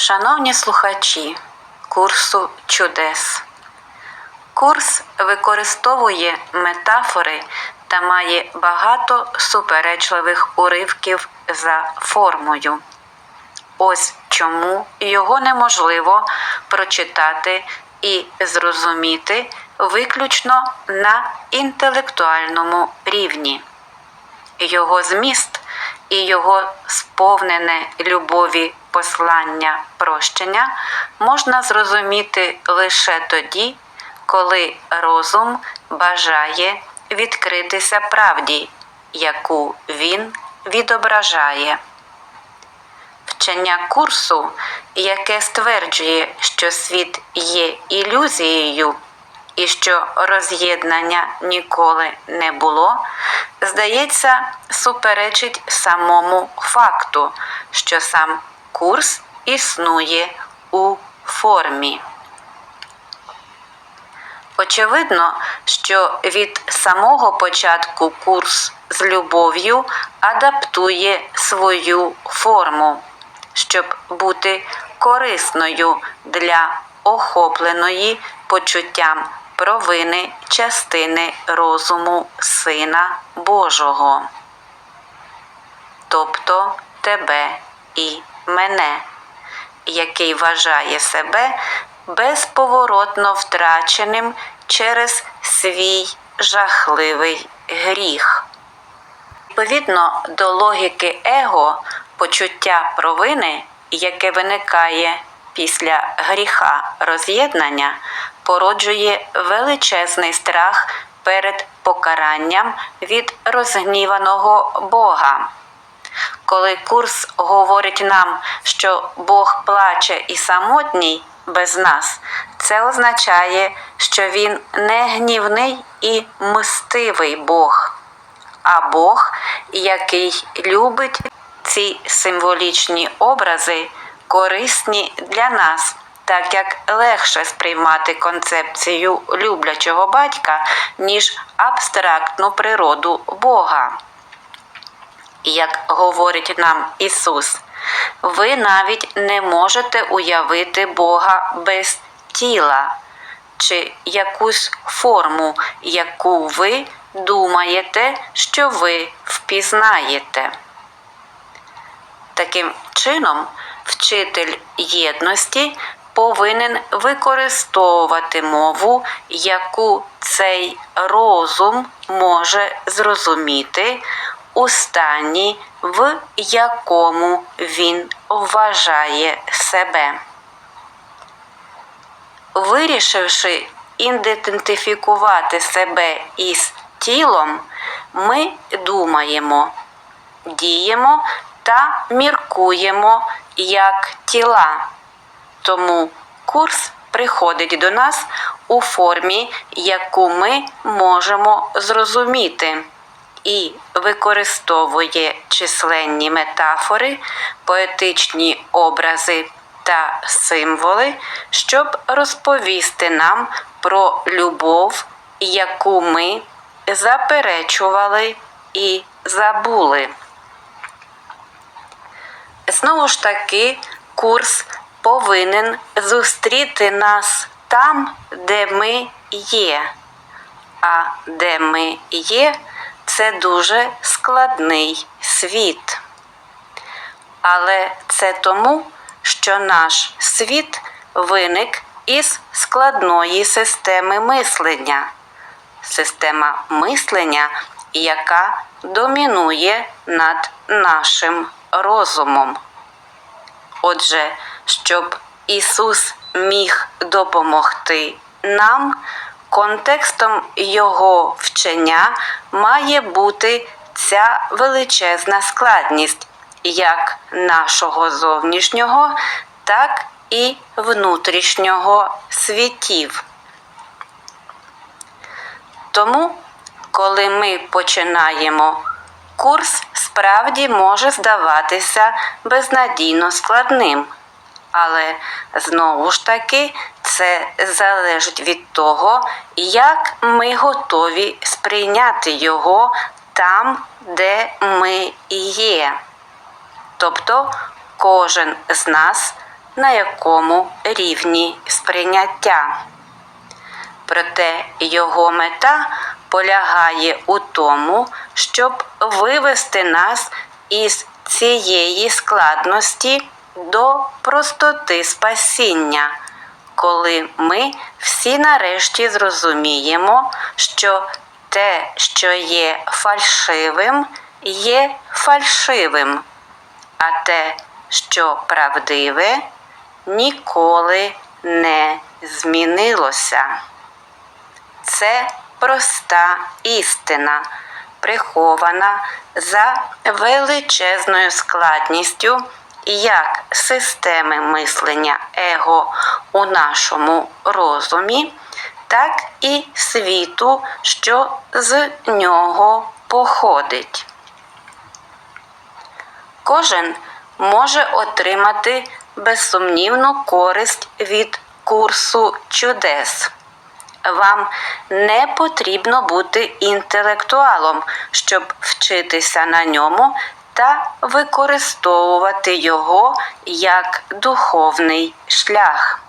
Шановні слухачі курсу чудес. Курс використовує метафори та має багато суперечливих уривків за формою. Ось чому його неможливо прочитати і зрозуміти виключно на інтелектуальному рівні. Його зміст і його сповнене любові послання прощення можна зрозуміти лише тоді, коли розум бажає відкритися правді, яку він відображає. Вчення курсу, яке стверджує, що світ є ілюзією і що роз'єднання ніколи не було, здається, суперечить самому факту, що сам курс існує у формі. Очевидно, що від самого початку курс з любов'ю адаптує свою форму, щоб бути корисною для охопленої почуттям провини частини розуму Сина Божого, тобто тебе і мене, який вважає себе безповоротно втраченим через свій жахливий гріх. Відповідно до логіки его, почуття провини, яке виникає після гріха роз'єднання, породжує величезний страх перед покаранням від розгніваного Бога. Коли курс говорить нам, що Бог плаче і самотній без нас, це означає, що Він не гнівний і мстивий Бог, а Бог, який любить ці символічні образи, корисні для нас, так як легше сприймати концепцію люблячого батька, ніж абстрактну природу Бога. Як говорить нам Ісус, ви навіть не можете уявити Бога без тіла чи якусь форму, яку ви думаєте, що ви впізнаєте. Таким чином, вчитель єдності повинен використовувати мову, яку цей розум може зрозуміти у стані, в якому він вважає себе. Вирішивши ідентифікувати себе із тілом, ми думаємо, діємо та міркуємо як тіла. Тому курс приходить до нас у формі, яку ми можемо зрозуміти, і використовує численні метафори, поетичні образи та символи, щоб розповісти нам про любов, яку ми заперечували і забули. Знову ж таки, курс повинен зустріти нас там, де ми є. А де ми є, це дуже складний світ. Але це тому, що наш світ виник із складної системи мислення. Система мислення, яка домінує над нашим розумом. Отже, щоб Ісус міг допомогти нам, контекстом Його вчення має бути ця величезна складність як нашого зовнішнього, так і внутрішнього світів. Тому, коли ми починаємо курс, справді може здаватися безнадійно складним. Але знову ж таки це залежить від того, як ми готові сприйняти його там, де ми є. Тобто кожен з нас на якому рівні сприйняття. Проте його мета полягає у тому, щоб вивести нас із цієї складності до простоти спасіння, коли ми всі нарешті зрозуміємо, що те, що є фальшивим, є фальшивим, а те, що правдиве, ніколи не змінилося. Це проста істина, прихована за величезною складністю як системи мислення его у нашому розумі, так і світу, що з нього походить. Кожен може отримати безсумнівну користь від курсу чудес. Вам не потрібно бути інтелектуалом, щоб вчитися на ньому та використовувати його як духовний шлях.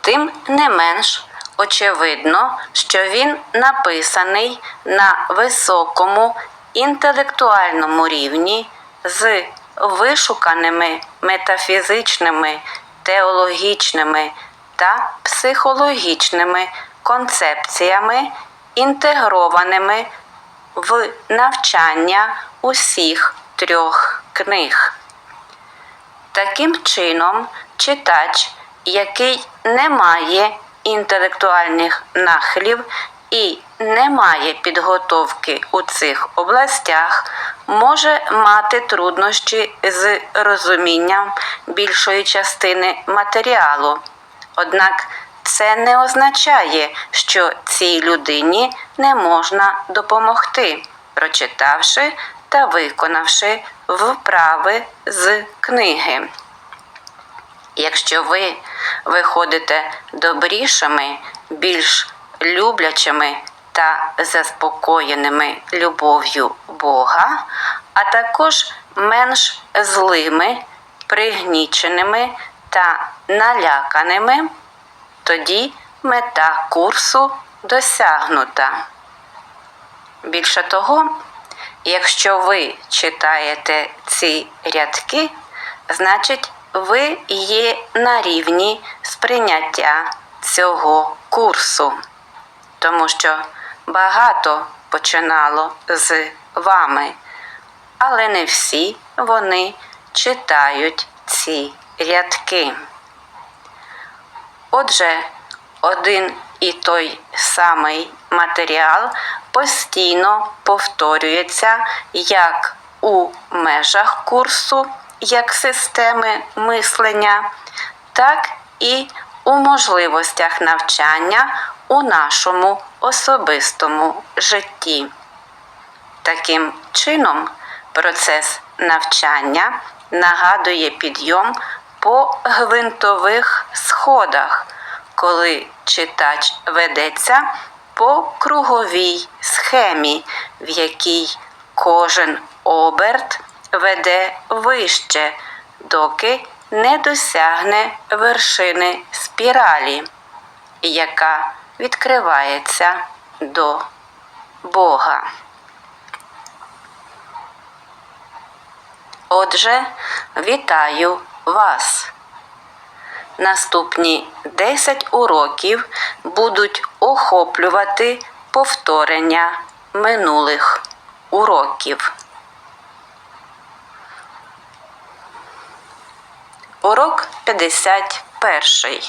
Тим не менш, очевидно, що він написаний на високому інтелектуальному рівні з вишуканими метафізичними, теологічними та психологічними концепціями, інтегрованими в навчання усіх трьох книг. Таким чином, читач, який не має інтелектуальних нахилів і не має підготовки у цих областях, може мати труднощі з розумінням більшої частини матеріалу. Однак це не означає, що цій людині не можна допомогти, прочитавши та виконавши вправи з книги. Якщо ви виходите добрішими, більш люблячими та заспокоєними любов'ю Бога, а також менш злими, пригніченими та наляканими, тоді мета курсу досягнута. Більше того, якщо ви читаєте ці рядки, значить ви є на рівні сприйняття цього курсу, тому що багато починало з вами, але не всі вони читають ці рядки. Отже, один і той самий матеріал постійно повторюється як у межах курсу, як системи мислення, так і у можливостях навчання у нашому особистому житті. Таким чином, процес навчання нагадує підйом по гвинтових сходах, коли читач ведеться по круговій схемі, в якій кожен оберт веде вище, доки не досягне вершини спіралі, яка відкривається до Бога. Отже, вітаю вас! Наступні 10 уроків будуть охоплювати повторення минулих уроків. Урок 51.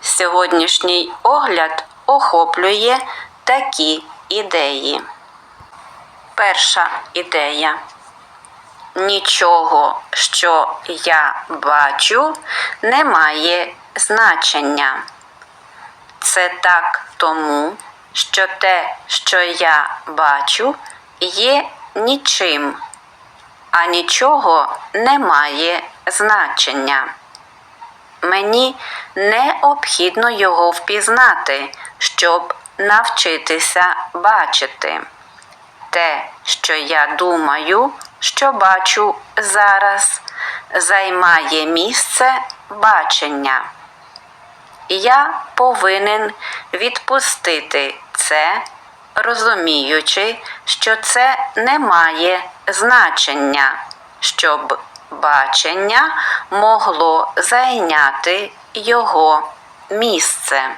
Сьогоднішній огляд охоплює такі ідеї. Перша ідея. Нічого, що я бачу, не має значення. Це так тому, що те, що я бачу, є нічим, а нічого не має значення. Мені необхідно його впізнати, щоб навчитися бачити. Те, що я думаю, що бачу зараз, займає місце бачення. Я повинен відпустити це, розуміючи, що це не має значення, щоб бачення могло зайняти його місце.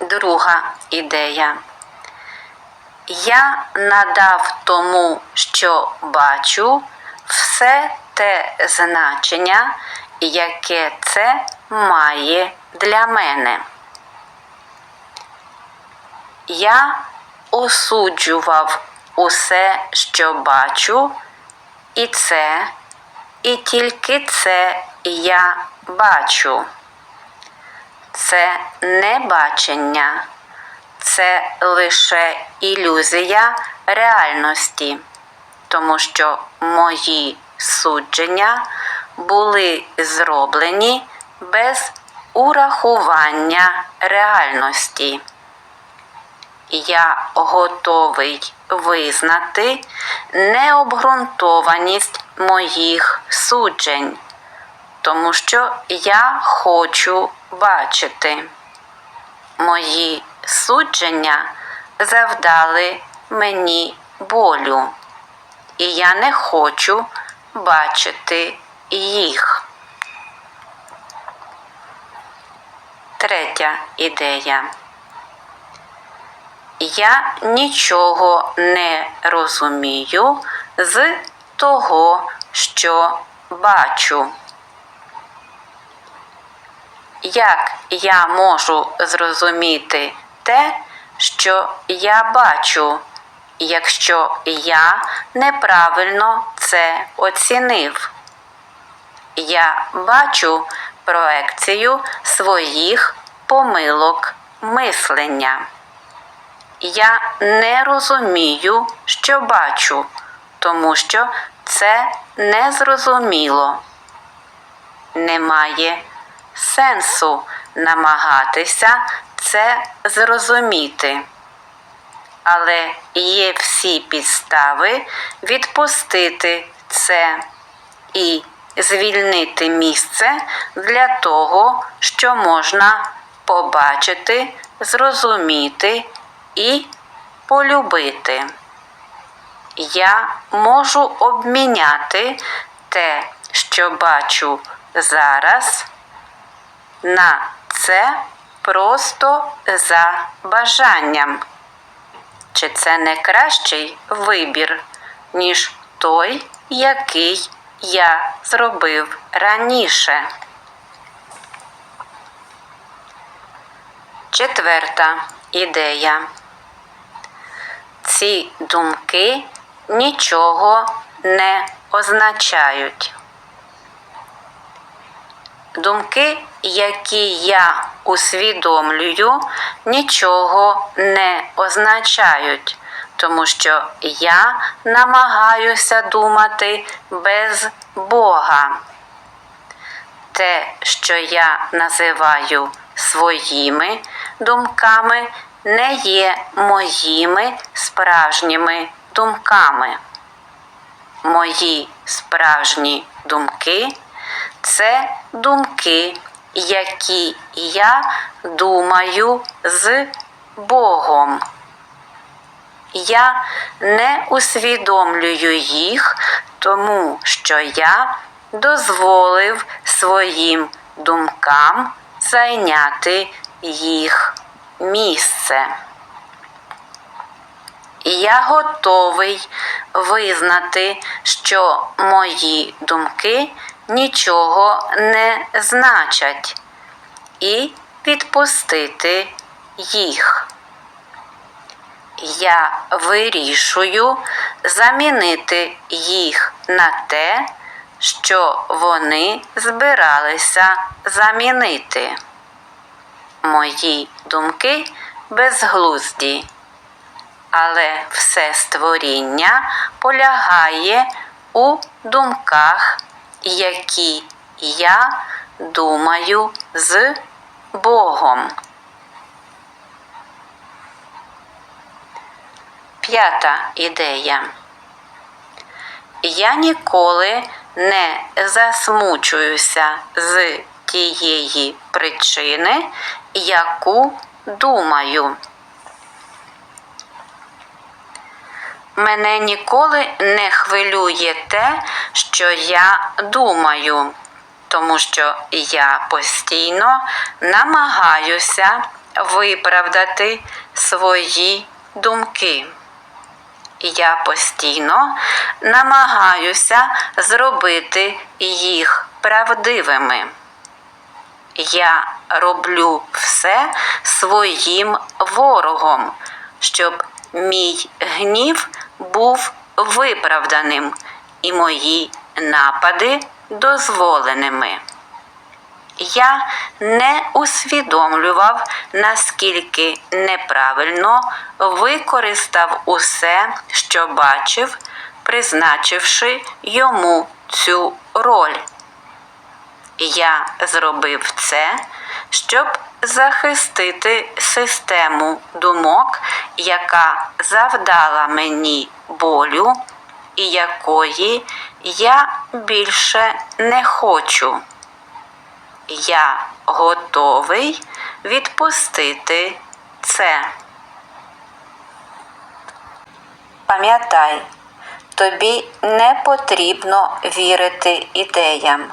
Друга ідея. Я надав тому, що бачу, все те значення, яке це має для мене. Я осуджував усе, що бачу, і це, і тільки це я бачу. Це не бачення, це лише ілюзія реальності, тому що мої судження були зроблені без урахування реальності. Я готовий визнати необґрунтованість моїх суджень, тому що я хочу бачити. Мої судження завдали мені болю, і я не хочу бачити їх. Третя ідея. Я нічого не розумію з того, що бачу. Як я можу зрозуміти те, що я бачу, якщо я неправильно це оцінив? Я бачу проекцію своїх помилок мислення. Я не розумію, що бачу, тому що це незрозуміло. Немає сенсу намагатися це зрозуміти. Але є всі підстави відпустити це і звільнити місце для того, що можна побачити, зрозуміти і полюбити. Я можу обміняти те, що бачу зараз, на це просто за бажанням. Чи це не кращий вибір, ніж той, який я зробив раніше? Четверта ідея. Ці думки нічого не означають. Думки, які я усвідомлюю, нічого не означають, тому що я намагаюся думати без Бога. Те, що я називаю своїми думками, не є моїми справжніми думками. Мої справжні думки це думки, які я думаю з Богом. Я не усвідомлюю їх, тому що я дозволив своїм думкам зайняти їх місце. Я готовий визнати, що мої думки нічого не значать, і відпустити їх. Я вирішую замінити їх на те, що вони збиралися замінити. Мої думки безглузді, але все створіння полягає у думках, які я думаю з Богом. П'ята ідея. Я ніколи не засмучуюся з тієї причини, яку думаю. Мене ніколи не хвилює те, що я думаю, тому що я постійно намагаюся виправдати свої думки. Я постійно намагаюся зробити їх правдивими. Я роблю все своїм ворогом, щоб мій гнів був виправданим і мої напади дозволеними. Я не усвідомлював, наскільки неправильно використав усе, що бачив, призначивши йому цю роль. Я зробив це, щоб захистити систему думок, яка завдала мені болю і якої я більше не хочу. Я готовий відпустити це. Пам'ятай, тобі не потрібно вірити ідеям.